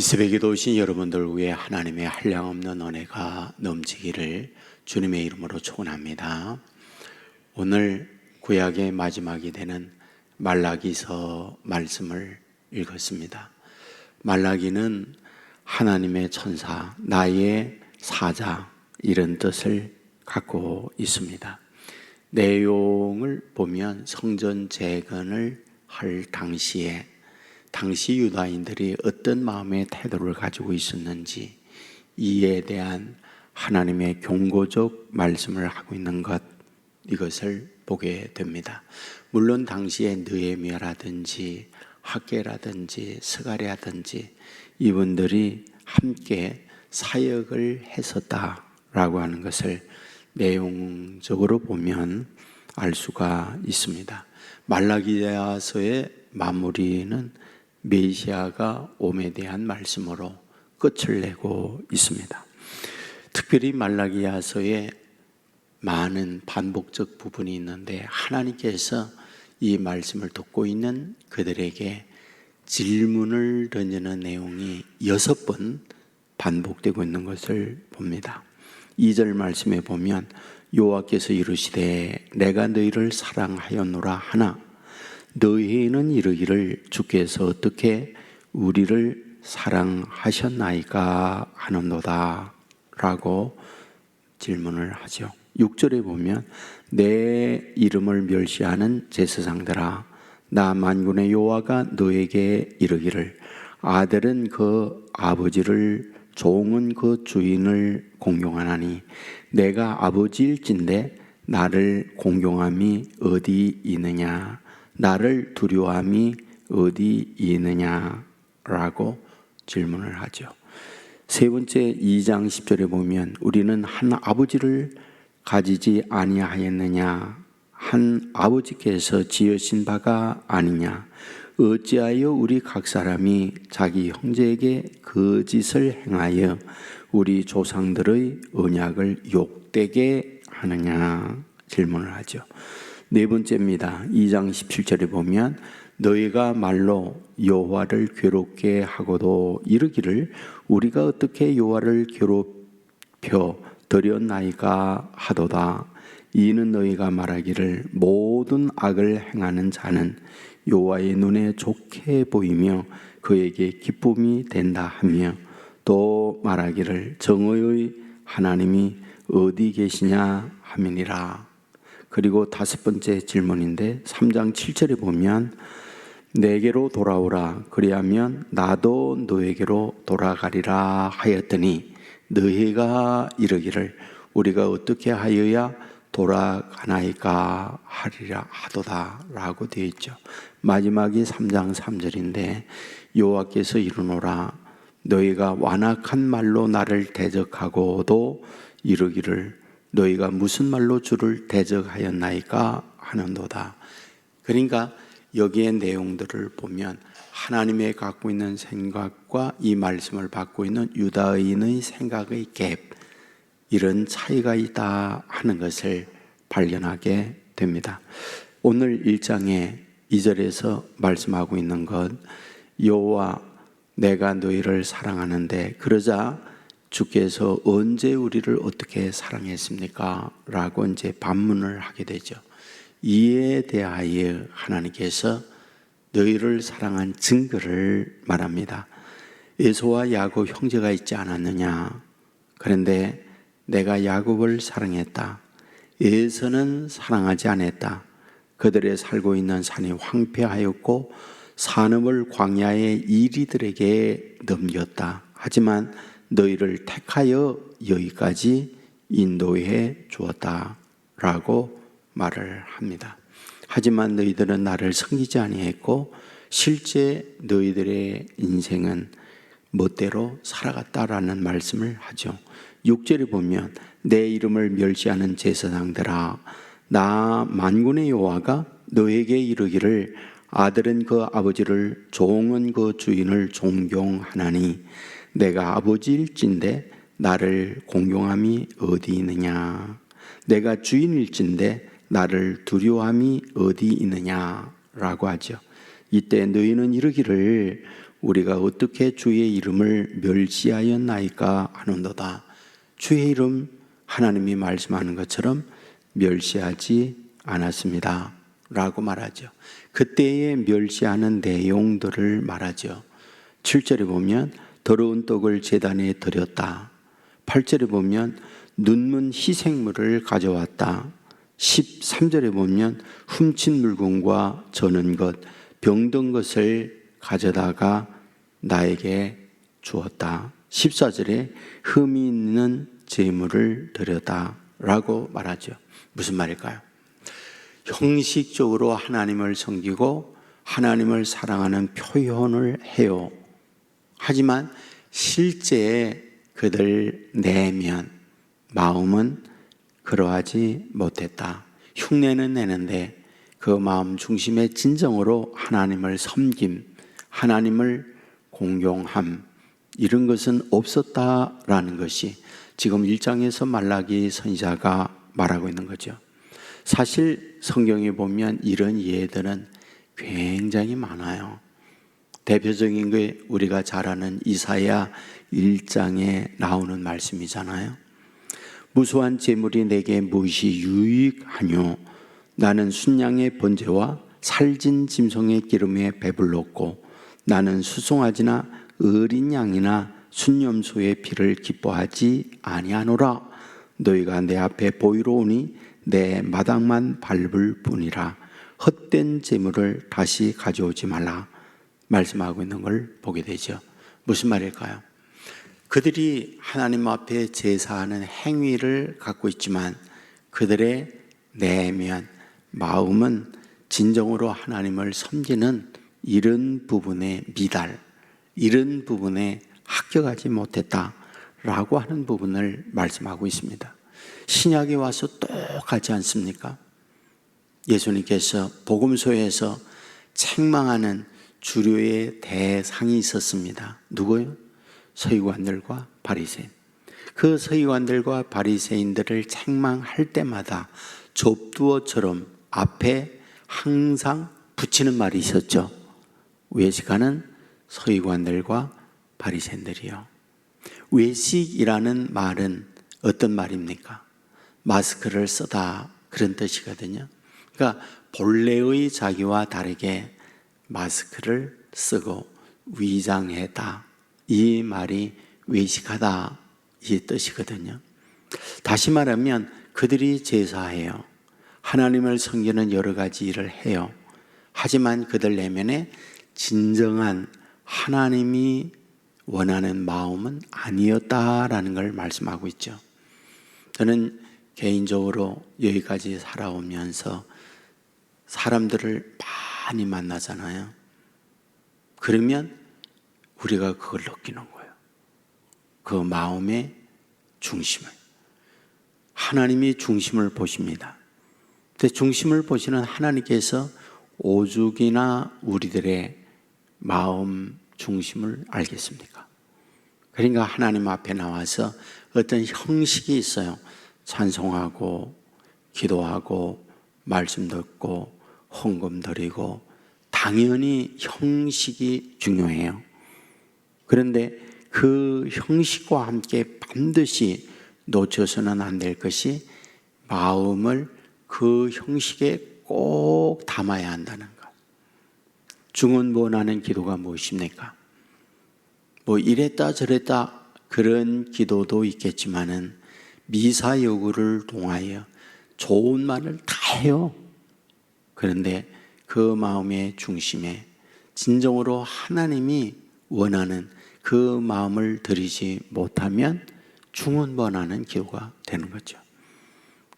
이 새벽에도 오신 여러분들 위해 하나님의 한량없는 은혜가 넘치기를 주님의 이름으로 축원합니다. 오늘 구약의 마지막이 되는 말라기서 말씀을 읽었습니다. 말라기는 하나님의 천사, 나의 사자 이런 뜻을 갖고 있습니다. 내용을 보면 성전 재건을 할 당시에 당시 유다인들이 어떤 마음의 태도를 가지고 있었는지 이에 대한 하나님의 경고적 말씀을 하고 있는 것 이것을 보게 됩니다. 물론 당시에 느헤미야라든지 학계라든지 스가랴든지 이분들이 함께 사역을 했었다라고 하는 것을 내용적으로 보면 알 수가 있습니다. 말라기야서의 마무리는 메시아가 옴에 대한 말씀으로 끝을 내고 있습니다. 특별히 말라기야서에 많은 반복적 부분이 있는데 하나님께서 이 말씀을 듣고 있는 그들에게 질문을 던지는 내용이 여섯 번 반복되고 있는 것을 봅니다. 2절 말씀에 보면 여호와께서 이르시되 내가 너희를 사랑하였노라 하나 너희는 이르기를 주께서 어떻게 우리를 사랑하셨나이까 하는도다 라고 질문을 하죠. 6절에 보면 내 이름을 멸시하는 제사장들아 나 만군의 여호와가 너에게 이르기를 아들은 그 아버지를 종은 그 주인을 공경하나니 내가 아버지일진데 나를 공경함이 어디 있느냐 나를 두려함이 어디 있느냐라고 질문을 하죠. 세 번째 2장 10절에 보면 우리는 한 아버지를 가지지 아니하였느냐 한 아버지께서 지으신 바가 아니냐 어찌하여 우리 각 사람이 자기 형제에게 거짓을 행하여 우리 조상들의 언약을 욕되게 하느냐 질문을 하죠. 네 번째입니다. 2장 17절에 보면 너희가 말로 여호와를 괴롭게 하고도 이르기를 우리가 어떻게 여호와를 괴롭혀 드렸나이까 하도다. 이는 너희가 말하기를 모든 악을 행하는 자는 여호와의 눈에 좋게 보이며 그에게 기쁨이 된다 하며 또 말하기를 정의의 하나님이 어디 계시냐 하미니라. 그리고 다섯 번째 질문인데 3장 7절에 보면 내게로 돌아오라 그리하면 나도 너에게로 돌아가리라 하였더니 너희가 이르기를 우리가 어떻게 하여야 돌아가나이까 하리라 하도다라고 되어 있죠. 마지막이 3장 3절인데 여호와께서 이르노라 너희가 완악한 말로 나를 대적하고도 이르기를 너희가 무슨 말로 주를 대적하였나이까 하는도다. 그러니까 여기에 내용들을 보면 하나님의 갖고 있는 생각과 이 말씀을 받고 있는 유다인의 생각의 갭 이런 차이가 있다 하는 것을 발견하게 됩니다. 오늘 1장에 2절에서 말씀하고 있는 것 여호와 내가 너희를 사랑하는데 그러자 주께서 언제 우리를 어떻게 사랑했습니까? 라고 이제 반문을 하게 되죠. 이에 대하여 하나님께서 너희를 사랑한 증거를 말합니다. 에서와 야곱 형제가 있지 않았느냐? 그런데 내가 야곱을 사랑했다. 에서는 사랑하지 않았다. 그들의 살고 있는 산이 황폐하였고 산업을 광야의 이리들에게 넘겼다. 하지만 너희를 택하여 여기까지 인도해 주었다. 라고 말을 합니다. 하지만 너희들은 나를 섬기지 아니했고 실제 너희들의 인생은 멋대로 살아갔다라는 말씀을 하죠. 6절에 보면 내 이름을 멸시하는 제사장들아 나 만군의 여호와가 너에게 이르기를 아들은 그 아버지를 종은 그 주인을 존경하나니 내가 아버지일진데 나를 공경함이 어디 있느냐 내가 주인일진데 나를 두려함이 어디 있느냐라고 하죠. 이때 너희는 이르기를 우리가 어떻게 주의 이름을 멸시하였나이까 하는도다. 주의 이름 하나님이 말씀하는 것처럼 멸시하지 않았습니다. 라고 말하죠. 그때의 멸시하는 내용들을 말하죠. 7절에 보면 더러운 떡을 재단에 드렸다. 8절에 보면 눈문 희생물을 가져왔다. 13절에 보면 훔친 물건과 저는 것, 병든 것을 가져다가 나에게 주었다. 14절에 흠이 있는 재물을 드렸다. 라고 말하죠. 무슨 말일까요? 형식적으로 하나님을 섬기고 하나님을 사랑하는 표현을 해요. 하지만 실제 그들 내면 마음은 그러하지 못했다. 흉내는 내는데 그 마음 중심에 진정으로 하나님을 섬김, 하나님을 공경함, 이런 것은 없었다라는 것이 지금 1장에서 말라기 선지자가 말하고 있는 거죠. 사실 성경에 보면 이런 예들은 굉장히 많아요. 대표적인 게 우리가 잘 아는 이사야 1장에 나오는 말씀이잖아요. 무수한 재물이 내게 무엇이 유익하뇨? 나는 순양의 번제와 살진 짐승의 기름에 배불렀고 나는 수송아지나 어린 양이나 순념소의 피를 기뻐하지 아니하노라. 너희가 내 앞에 보이러 오니 내 마당만 밟을 뿐이라. 헛된 재물을 다시 가져오지 말라. 말씀하고 있는 걸 보게 되죠. 무슨 말일까요? 그들이 하나님 앞에 제사하는 행위를 갖고 있지만 그들의 내면, 마음은 진정으로 하나님을 섬기는 이런 부분에 미달, 이런 부분에 합격하지 못했다라고 하는 부분을 말씀하고 있습니다. 신약에 와서 똑같지 않습니까? 예수님께서 복음소에서 책망하는 주류의 대상이 있었습니다. 누구요? 서기관들과 바리새인. 그 서기관들과 바리새인들을 책망할 때마다 좁두어처럼 앞에 항상 붙이는 말이 있었죠. 외식하는 서기관들과 바리새인들이요. 외식이라는 말은 어떤 말입니까? 마스크를 쓰다 그런 뜻이거든요. 그러니까 본래의 자기와 다르게 마스크를 쓰고 위장했다. 이 말이 외식하다 이 뜻이거든요. 다시 말하면 그들이 제사해요. 하나님을 섬기는 여러 가지 일을 해요. 하지만 그들 내면에 진정한 하나님이 원하는 마음은 아니었다라는 걸 말씀하고 있죠. 저는 개인적으로 여기까지 살아오면서 사람들을 많이 만나잖아요. 그러면 우리가 그걸 느끼는 거예요. 그 마음의 중심을. 하나님이 중심을 보십니다. 근데 중심을 보시는 하나님께서 오죽이나 우리들의 마음 중심을 알겠습니까? 그러니까 하나님 앞에 나와서 어떤 형식이 있어요. 찬송하고, 기도하고, 말씀 듣고, 헌금 드리고, 당연히 형식이 중요해요. 그런데 그 형식과 함께 반드시 놓쳐서는 안 될 것이 마음을 그 형식에 꼭 담아야 한다는 것. 중언부언하는 기도가 무엇입니까? 뭐 이랬다 저랬다 그런 기도도 있겠지만은 미사 여구를 통하여 좋은 말을 다 해요. 그런데 그 마음의 중심에 진정으로 하나님이 원하는 그 마음을 들이지 못하면 중언번하는 기도가 되는 거죠.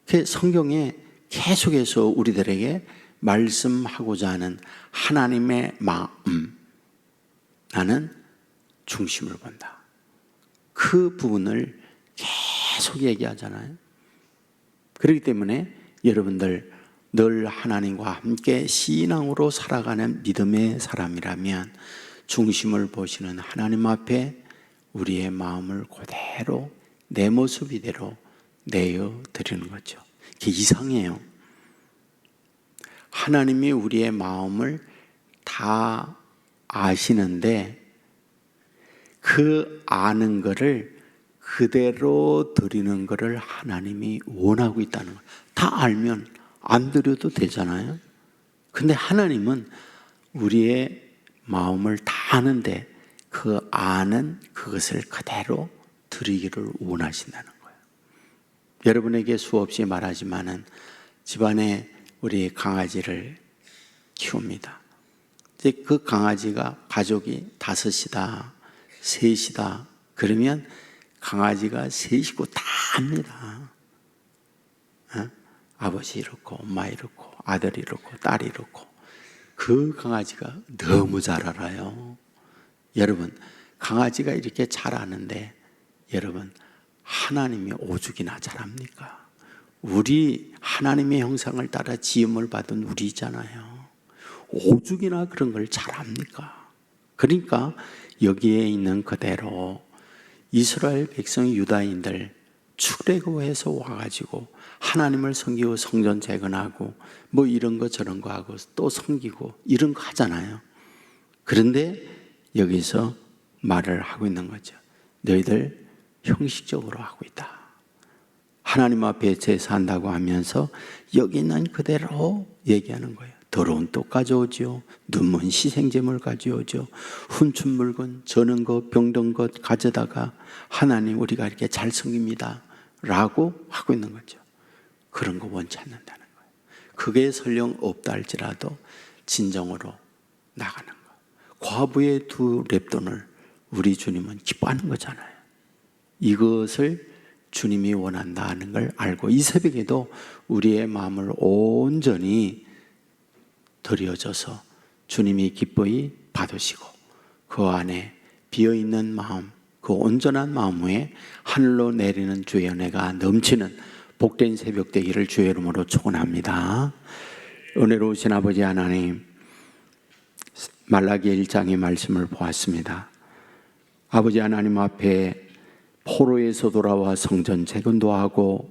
그 성경에 계속해서 우리들에게 말씀하고자 하는 하나님의 마음, 나는 중심을 본다. 그 부분을 계속 얘기하잖아요. 그렇기 때문에 여러분들 늘 하나님과 함께 신앙으로 살아가는 믿음의 사람이라면 중심을 보시는 하나님 앞에 우리의 마음을 그대로 내 모습 이대로 내어 드리는 거죠. 그게 이상해요. 하나님이 우리의 마음을 다 아시는데 그 아는 거를 그대로 드리는 거를 하나님이 원하고 있다는 거예요. 다 알면 안 드려도 되잖아요. 근데 하나님은 우리의 마음을 다 아는데 그 아는 그것을 그대로 드리기를 원하신다는 거예요. 여러분에게 수없이 말하지만은 집안에 우리 강아지를 키웁니다. 이제 그 강아지가 가족이 다섯이다, 셋이다. 그러면 강아지가 셋이고 다 합니다. 어? 아버지 이렇고, 엄마 이렇고, 아들 이렇고, 딸 이렇고. 그 강아지가 너무 잘 알아요. 여러분, 강아지가 이렇게 잘 아는데, 여러분, 하나님이 오죽이나 잘합니까? 우리 하나님의 형상을 따라 지음을 받은 우리잖아요. 오죽이나 그런 걸 잘합니까? 그러니까 여기에 있는 그대로 이스라엘 백성 유다인들 출애굽해서 와가지고 하나님을 섬기고 성전 재건하고 뭐 이런 거 저런 거 하고 또 섬기고 이런 거 하잖아요. 그런데 여기서 말을 하고 있는 거죠. 너희들 형식적으로 하고 있다. 하나님 앞에 제사한다고 하면서 여기 있는 그대로 얘기하는 거예요. 더러운 떡 가져오지요. 눈먼 희생제물 가져오죠. 훔친 물건, 저는 것, 병든 것 가져다가 하나님 우리가 이렇게 잘 섬깁니다. 라고 하고 있는 거죠. 그런 거 원치 않는다는 거예요. 그게 설령 없다 할지라도 진정으로 나가는 거. 과부의 두 랩돈을 우리 주님은 기뻐하는 거잖아요. 이것을 주님이 원한다는 걸 알고 이 새벽에도 우리의 마음을 온전히 드려져서 주님이 기뻐히 받으시고 그 안에 비어 있는 마음, 그 온전한 마음 위에 하늘로 내리는 주의 은혜가 넘치는 복된 새벽 되기를 주의 이름으로 축원합니다. 은혜로우신 아버지 하나님, 말라기 1장의 말씀을 보았습니다. 아버지 하나님 앞에 포로에서 돌아와 성전 재건도 하고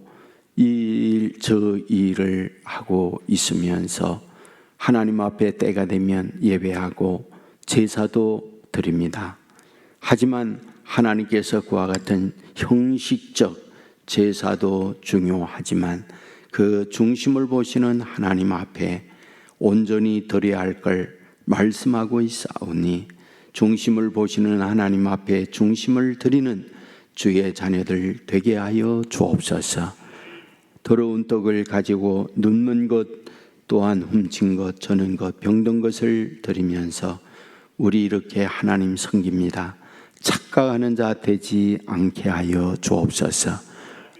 이저 일을 하고 있으면서 하나님 앞에 때가 되면 예배하고 제사도 드립니다. 하지만 하나님께서 그와 같은 형식적 제사도 중요하지만 그 중심을 보시는 하나님 앞에 온전히 드려야 할 걸 말씀하고 있사오니 중심을 보시는 하나님 앞에 중심을 드리는 주의 자녀들 되게 하여 주옵소서. 더러운 떡을 가지고 눕는 것 또한 훔친 것, 저는 것, 병든 것을 드리면서 우리 이렇게 하나님 섬깁니다. 착각하는 자 되지 않게 하여 주옵소서.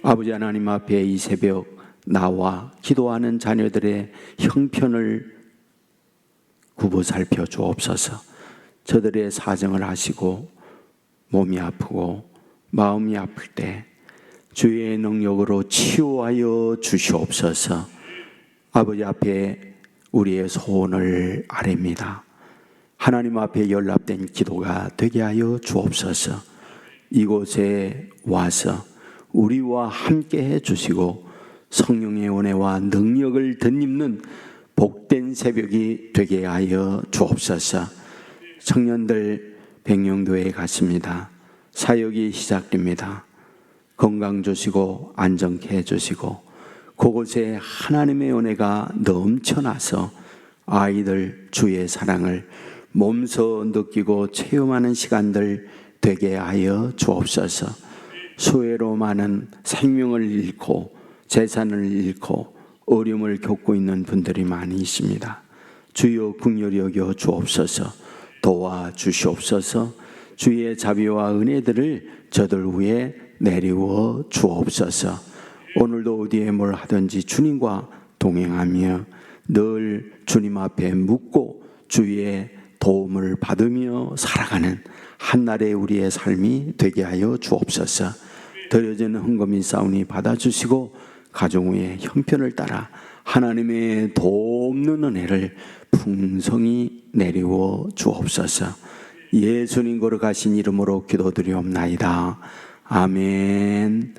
아버지 하나님 앞에 이 새벽 나와 기도하는 자녀들의 형편을 굽어 살펴 주옵소서. 저들의 사정을 하시고 몸이 아프고 마음이 아플 때 주의 능력으로 치유하여 주시옵소서. 아버지 앞에 우리의 소원을 아뢰입니다. 하나님 앞에 연락된 기도가 되게 하여 주옵소서. 이곳에 와서 우리와 함께 해 주시고 성령의 은혜와 능력을 덧입는 복된 새벽이 되게 하여 주옵소서. 청년들 백령도에 갔습니다. 사역이 시작됩니다. 건강 주시고 안정케 해 주시고 그곳에 하나님의 은혜가 넘쳐나서 아이들 주의 사랑을 몸소 느끼고 체험하는 시간들 되게 하여 주옵소서. 수혜로 많은 생명을 잃고 재산을 잃고 어려움을 겪고 있는 분들이 많이 있습니다. 주여 궁렬히 여겨 주옵소서. 도와 주시옵소서. 주의 자비와 은혜들을 저들 위에 내리워 주옵소서. 오늘도 어디에 뭘 하든지 주님과 동행하며 늘 주님 앞에 묻고 주의 도움을 받으며 살아가는 한날의 우리의 삶이 되게 하여 주옵소서. 드려지는 헌금인 싸우니 받아주시고 가정 후에 형편을 따라 하나님의 돕는 은혜를 풍성히 내리워 주옵소서. 예수님 걸어가신 이름으로 기도드리옵나이다. 아멘.